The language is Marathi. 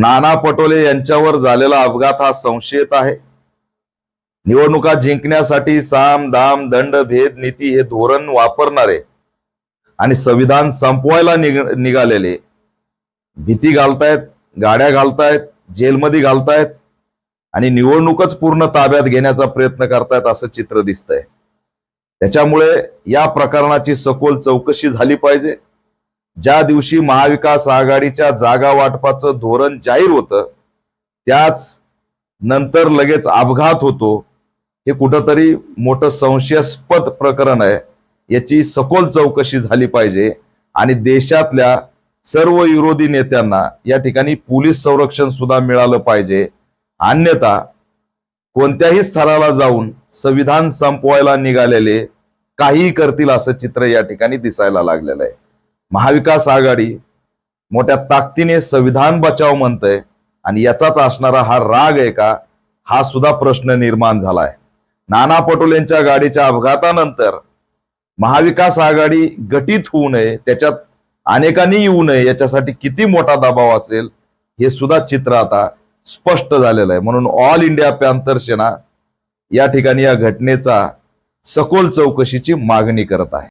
नाना पटोले यांच्यावर झालेला अपघात हा संशयित आहे. निवडणुका जिंकण्यासाठी साम दाम दंड भेद नीती हे धोरण वापरणारे आणि संविधान संपवायला निघ निघालेले. भीती घालतायत गाड्या घालतायत जेलमध्ये घालतायत आणि निवडणूकच पूर्ण ताब्यात घेण्याचा प्रयत्न करतायत असं चित्र दिसतंय. त्याच्यामुळे या प्रकरणाची सखोल चौकशी झाली पाहिजे. ज्या दिवशी महाविकास आघाडीच्या जागा वाटपाचं धोरण जाहीर होतं त्याच नंतर लगेच अपघात होतो. हे कुठंतरी मोठं संशयास्पद प्रकरण आहे. याची सखोल चौकशी झाली पाहिजे आणि देशातल्या सर्व विरोधी नेत्यांना या ठिकाणी पोलीस संरक्षण सुद्धा मिळालं पाहिजे. अन्यथा कोणत्याही स्थळाला जाऊन संविधान संपवायला निघालेले काहीही करतील असं चित्र या ठिकाणी दिसायला लागलेलं आहे. महाविकास आघाडी मोठ्या ताकदीने संविधान बचाव म्हणतंय आणि याचाच असणारा हा राग आहे का हा सुद्धा प्रश्न निर्माण झालाय. नाना पटोलेंच्या गाडीच्या अपघातानंतर महाविकास आघाडी गटीत होऊ नये त्याच्यात अनेकांनी येऊ नये याच्यासाठी किती मोठा दबाव असेल हे सुद्धा चित्र आता स्पष्ट झालेलं आहे. म्हणून ऑल इंडिया पॅन्थर सेना या ठिकाणी या घटनेचा सखोल चौकशीची मागणी करत आहे.